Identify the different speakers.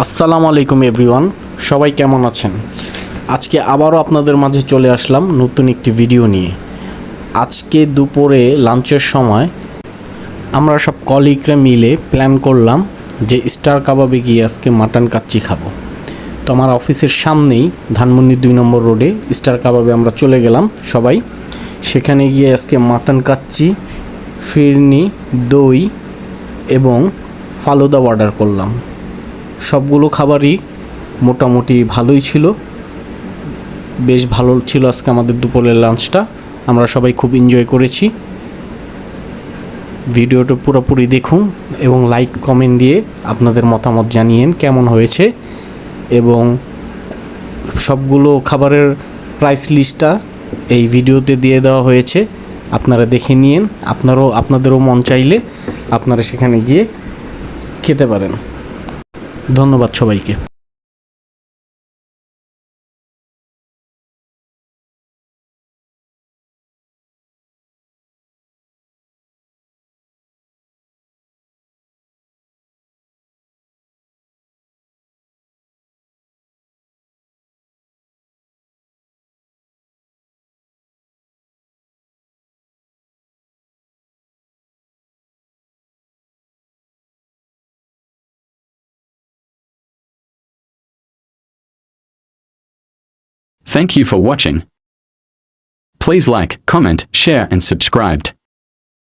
Speaker 1: আসসালামু আলাইকুম এভরিওয়ান, সবাই কেমন আছেন? আজকে আবারও আপনাদের মাঝে চলে আসলাম নতুন একটি ভিডিও নিয়ে। আজকে দুপুরে লাঞ্চের সময় আমরা সব কলিগরা মিলে প্ল্যান করলাম যে স্টার কাবাবে গিয়ে আজকে মাটন কাচ্চি খাব। তো আমার অফিসের সামনেই ধানমন্ডি দুই নম্বর রোডে স্টার কাবাবে আমরা চলে গেলাম সবাই। সেখানে গিয়ে আজকে মাটন কাচ্চি, ফিরনি, দই এবং ফালুদা অর্ডার করলাম। সবগুলো খাবারই মোটামুটি ভালোই ছিল। বেশ ভালো ছিল আজকে আমাদের দুপুরের লাঞ্চটা আমরা সবাই খুব এনজয় করেছি। ভিডিওটা পুরোপুরি দেখুন এবং লাইক কমেন্ট দিয়ে আপনাদের মতামত জানিয়েন কেমন হয়েছে এবং সবগুলো খাবারের প্রাইস লিস্টটা এই ভিডিওতে দিয়ে দেওয়া হয়েছে। আপনারা দেখে নিন আপনারও, আপনাদেরও মন চাইলে আপনারা সেখানে গিয়ে খেতে পারেন। ধন্যবাদ সবাইকে।
Speaker 2: Thank you for watching. Please like, comment, share and subscribe.